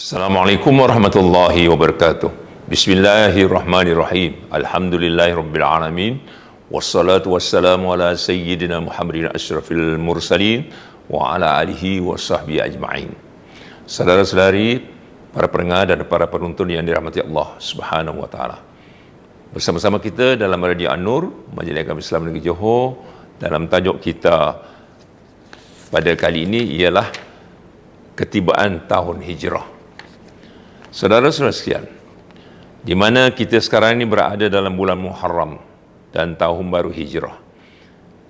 Assalamualaikum warahmatullahi wabarakatuh. Bismillahirrahmanirrahim. Alhamdulillahirabbil alamin. Wassalatu wassalamu ala sayyidina Muhammadin asyrafil mursalin wa ala alihi wa sahbihi ajma'in. Saudara-saudari, para pendengar dan para penonton yang dirahmati Allah Subhanahu wa taala. Bersama-sama kita dalam Radio An-Nur, Majlis Agama Islam Negeri Johor dalam tajuk kita pada kali ini ialah ketibaan tahun hijrah. Saudara-saudara sekalian, di mana kita sekarang ini berada dalam bulan Muharram dan tahun baru hijrah.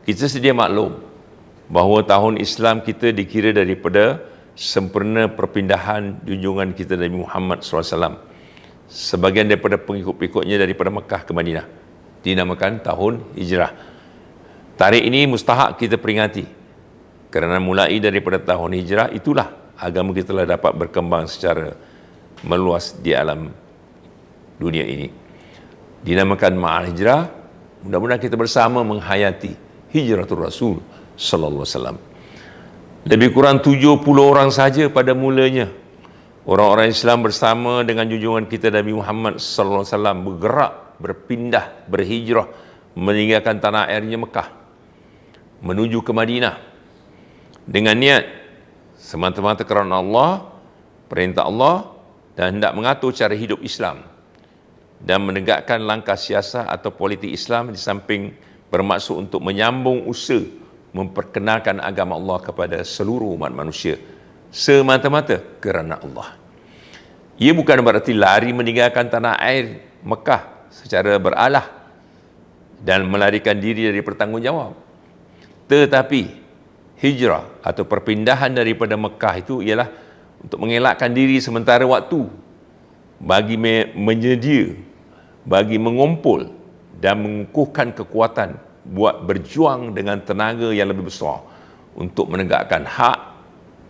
Kita sedia maklum bahawa tahun Islam kita dikira daripada sempurna perpindahan junjungan kita Nabi Muhammad SAW sebagian daripada pengikut-pengikutnya daripada Mekah ke Madinah dinamakan tahun hijrah tarikh ini mustahak kita peringati kerana mulai daripada tahun hijrah itulah agama kita telah dapat berkembang secara meluas di alam dunia ini. Dinamakan ma'al hijrah mudah-mudahan kita bersama menghayati hijratul rasul sallallahu alaihi wasallam. Lebih kurang 70 orang saja pada mulanya. Orang-orang Islam bersama dengan junjungan kita Nabi Muhammad sallallahu alaihi wasallam bergerak, berpindah, berhijrah meninggalkan tanah airnya Mekah menuju ke Madinah. Dengan niat semata-mata kerana Allah, perintah Allah dan hendak mengatur cara hidup Islam dan menegakkan langkah siasat atau politik Islam di samping bermaksud untuk menyambung usaha memperkenalkan agama Allah kepada seluruh umat manusia semata-mata kerana Allah. Ia bukan berarti lari meninggalkan tanah air Mekah secara beralah dan melarikan diri dari pertanggungjawab. Tetapi hijrah atau perpindahan daripada Mekah itu ialah untuk mengelakkan diri sementara waktu bagi menyedia, bagi mengumpul dan mengukuhkan kekuatan buat berjuang dengan tenaga yang lebih besar untuk menegakkan hak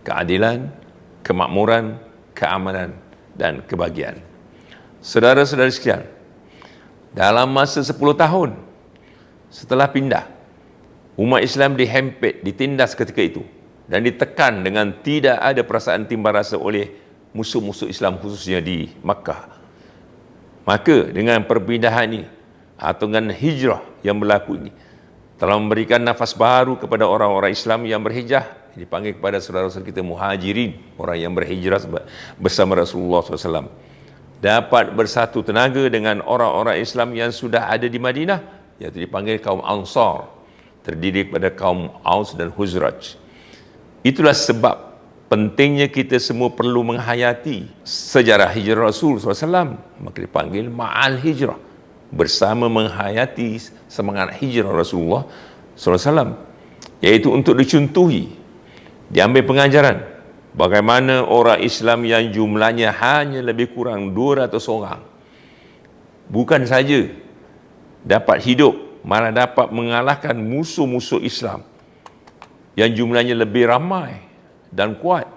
keadilan, kemakmuran, keamanan dan kebahagiaan. Saudara-saudari sekalian, dalam masa 10 tahun setelah pindah, umat Islam dihempit, ditindas ketika itu dan ditekan dengan tidak ada perasaan timbal rasa oleh musuh-musuh Islam khususnya di Makkah. Maka dengan perpindahan ini atau dengan hijrah yang berlaku ini telah memberikan nafas baru kepada orang-orang Islam yang berhijrah. Dipanggil kepada saudara-saudara kita muhajirin orang yang berhijrah bersama Rasulullah SAW dapat bersatu tenaga dengan orang-orang Islam yang sudah ada di Madinah iaitu dipanggil kaum Ansar. Terdiri pada kaum Aus dan Huzraj itulah sebab pentingnya kita semua perlu menghayati sejarah hijrah Rasul SAW maka dipanggil ma'al hijrah. Bersama menghayati semangat hijrah Rasulullah SAW iaitu untuk dicontohi diambil pengajaran bagaimana orang Islam yang jumlahnya hanya lebih kurang 200 orang bukan saja dapat hidup malah dapat mengalahkan musuh-musuh Islam yang jumlahnya lebih ramai dan kuat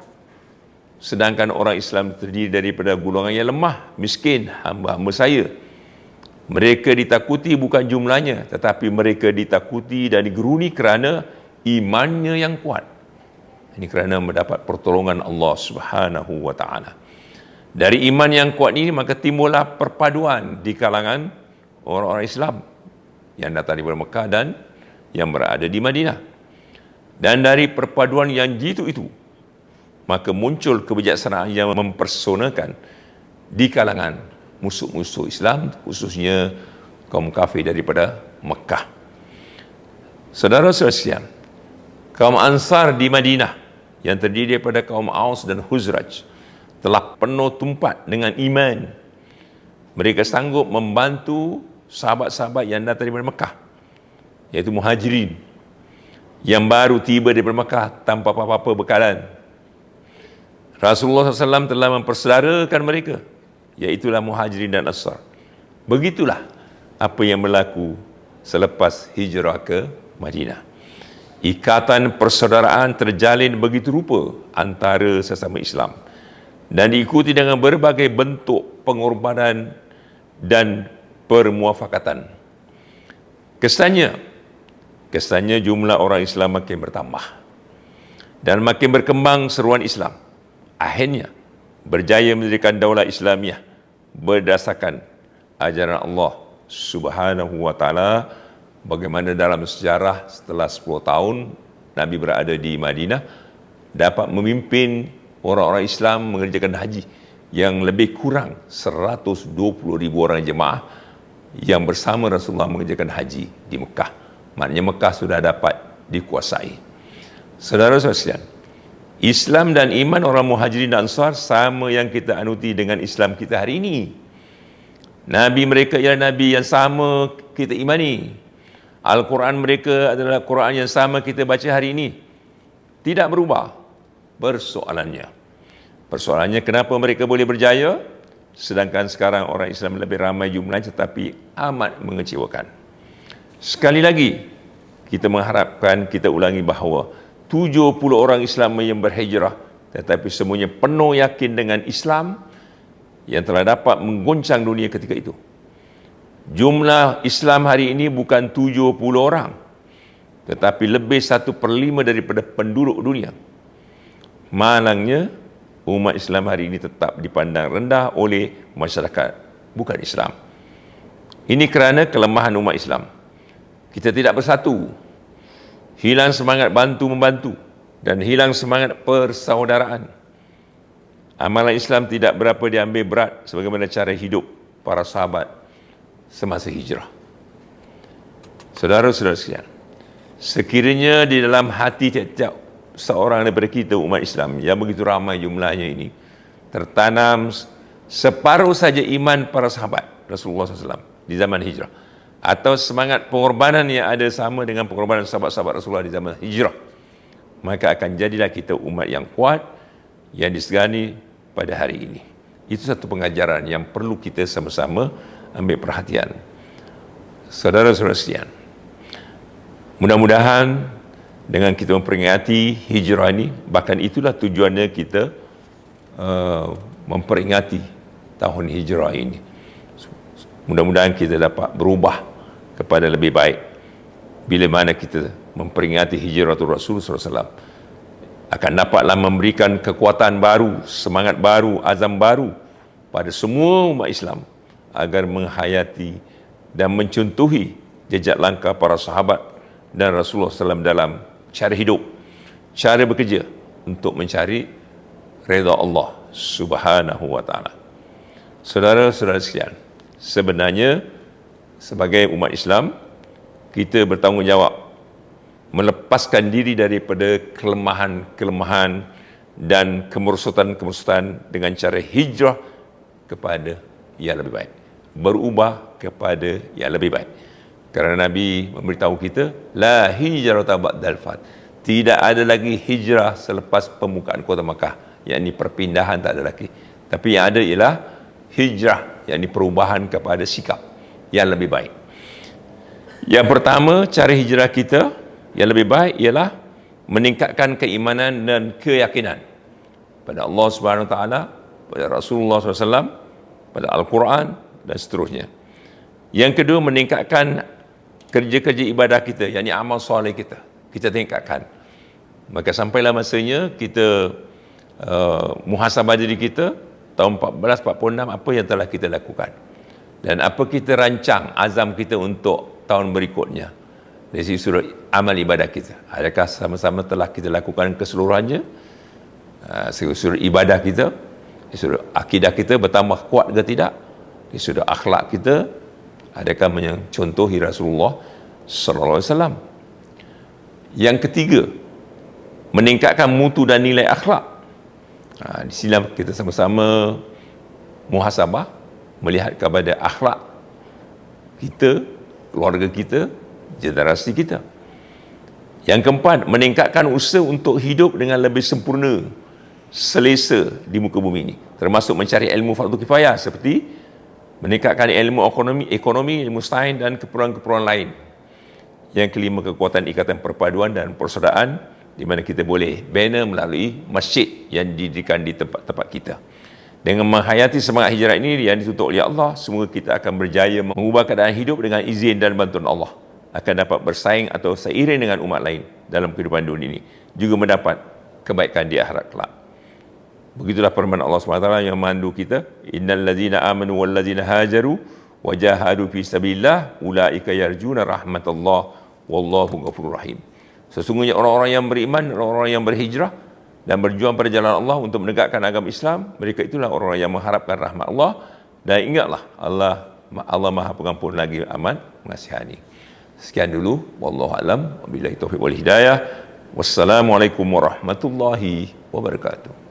sedangkan orang Islam terdiri daripada golongan yang lemah, miskin, hamba-hamba saya mereka ditakuti bukan jumlahnya tetapi mereka ditakuti dan digeruni kerana imannya yang kuat ini kerana mendapat pertolongan Allah Subhanahu wa taala. Dari iman yang kuat ini maka timbullah perpaduan di kalangan orang-orang Islam yang datang dari Mekah dan yang berada di Madinah. Dan dari perpaduan yang jitu itu maka muncul kebijaksanaan yang mempersonakan di kalangan musuh-musuh Islam khususnya kaum kafir daripada Mekah. Saudara-saudara sekalian, kaum Ansar di Madinah yang terdiri daripada kaum Aus dan Huzraj telah penuh tumpat dengan iman. Mereka sanggup membantu sahabat-sahabat yang datang dari Mekah iaitu muhajirin yang baru tiba dari Mekah tanpa apa-apa bekalan. Rasulullah SAW telah mempersaudarakan mereka iaitulah muhajirin dan asar. Begitulah apa yang berlaku selepas hijrah ke Madinah ikatan persaudaraan terjalin begitu rupa antara sesama Islam dan diikuti dengan berbagai bentuk pengorbanan dan permuafakatan. Kesannya, kesannya jumlah orang Islam makin bertambah dan makin berkembang seruan Islam. Akhirnya, berjaya mendirikan daulah Islamiah berdasarkan ajaran Allah Subhanahu wa taala bagaimana dalam sejarah setelah 10 tahun Nabi berada di Madinah dapat memimpin orang-orang Islam mengerjakan haji yang lebih kurang 120 ribu orang jemaah yang bersama Rasulullah mengerjakan haji di Mekah. Maknanya Mekah sudah dapat dikuasai. Saudara-saudara sekalian, Islam dan iman orang muhajirin dan ansar sama yang kita anuti dengan Islam kita hari ini. Nabi mereka ialah Nabi yang sama kita imani. Al-Quran mereka adalah Quran yang sama kita baca hari ini. Tidak berubah persoalannya. Persoalannya kenapa mereka boleh berjaya sedangkan sekarang orang Islam lebih ramai jumlahnya tetapi amat mengecewakan. Sekali lagi kita mengharapkan kita ulangi bahawa 70 orang Islam yang berhijrah tetapi semuanya penuh yakin dengan Islam yang telah dapat mengguncang dunia ketika itu. Jumlah Islam hari ini bukan 70 orang tetapi lebih satu per lima daripada penduduk dunia. Malangnya umat Islam hari ini tetap dipandang rendah oleh masyarakat bukan Islam. Ini kerana kelemahan umat Islam. Kita tidak bersatu hilang semangat bantu-membantu dan hilang semangat persaudaraan. Amalan Islam tidak berapa diambil berat sebagaimana cara hidup para sahabat semasa hijrah. Saudara-saudara sekalian, sekiranya di dalam hati tiap-tiap seorang daripada kita umat Islam yang begitu ramai jumlahnya ini tertanam separuh saja iman para sahabat Rasulullah SAW di zaman hijrah atau semangat pengorbanan yang ada sama dengan pengorbanan sahabat-sahabat Rasulullah di zaman hijrah. Maka akan jadilah kita umat yang kuat yang disegani pada hari ini. Itu satu pengajaran yang perlu kita sama-sama ambil perhatian. Saudara-saudara sekalian mudah-mudahan dengan kita memperingati hijrah ini bahkan itulah tujuannya kita uh, memperingati tahun hijrah ini. Mudah-mudahan kita dapat berubah kepada lebih baik bila mana kita memperingati hijratul Rasul SAW akan dapatlah memberikan kekuatan baru, semangat baru, azam baru pada semua umat Islam agar menghayati dan mencontohi jejak langkah para sahabat dan Rasulullah SAW dalam cara hidup, cara bekerja untuk mencari reda Allah Subhanahu wa taala. Saudara-saudara sekalian, sebenarnya sebagai umat Islam kita bertanggungjawab melepaskan diri daripada kelemahan-kelemahan dan kemerosotan-kemerosotan dengan cara hijrah kepada yang lebih baik berubah kepada yang lebih baik. Kerana Nabi memberitahu kita la hijrata ba'dal fat. Tidak ada lagi hijrah selepas pembukaan kota Makkah. Yakni perpindahan tak ada lagi. Tapi yang ada ialah hijrah yakni perubahan kepada sikap yang lebih baik. Yang pertama, cara hijrah kita yang lebih baik ialah meningkatkan keimanan dan keyakinan pada Allah Subhanahu taala, pada Rasulullah SAW, pada Al-Quran dan seterusnya. Yang kedua, meningkatkan kerja-kerja ibadah kita, yakni amal soleh kita. Kita tingkatkan. Maka sampailah masanya kita uh, muhasabah diri kita tahun 1446 apa yang telah kita lakukan dan apa kita rancang azam kita untuk tahun berikutnya? Dari segi sudut amal ibadah kita. Adakah sama-sama telah kita lakukan keseluruhannya? Uh, segi sudut ibadah kita di sudut akidah kita bertambah kuat ke tidak? Di sudut akhlak kita adakah mencontohi Rasulullah sallallahu alaihi wasallam? Yang ketiga meningkatkan mutu dan nilai akhlak. Ha, di sini kita sama-sama muhasabah melihat kepada akhlak kita, keluarga kita, generasi kita. Yang keempat, meningkatkan usaha untuk hidup dengan lebih sempurna, selesa di muka bumi ini. Termasuk mencari ilmu fardu kifayah seperti meningkatkan ilmu ekonomi, ekonomi ilmu sains dan keperluan-keperluan lain. Yang kelima, kekuatan ikatan perpaduan dan persaudaraan di mana kita boleh bina melalui masjid yang didirikan di tempat-tempat kita. Dengan menghayati semangat hijrah ini yang ditutup oleh Allah, semoga kita akan berjaya mengubah keadaan hidup dengan izin dan bantuan Allah. Akan dapat bersaing atau seiring dengan umat lain dalam kehidupan dunia ini. Juga mendapat kebaikan di akhirat kelak. Begitulah firman Allah SWT yang mandu kita. Innal ladzina amanu wal ladzina hajaru wa jahadu fi sabilillah ulaika yarjuna rahmatullah wallahu ghafurur rahim. Sesungguhnya orang-orang yang beriman, orang-orang yang berhijrah dan berjuang pada jalan Allah untuk menegakkan agama Islam, mereka itulah orang-orang yang mengharapkan rahmat Allah dan ingatlah Allah Allah Maha Pengampun lagi amat mengasihani. Sekian dulu wallahu alam wabillahi taufik wal hidayah. Wassalamualaikum warahmatullahi wabarakatuh.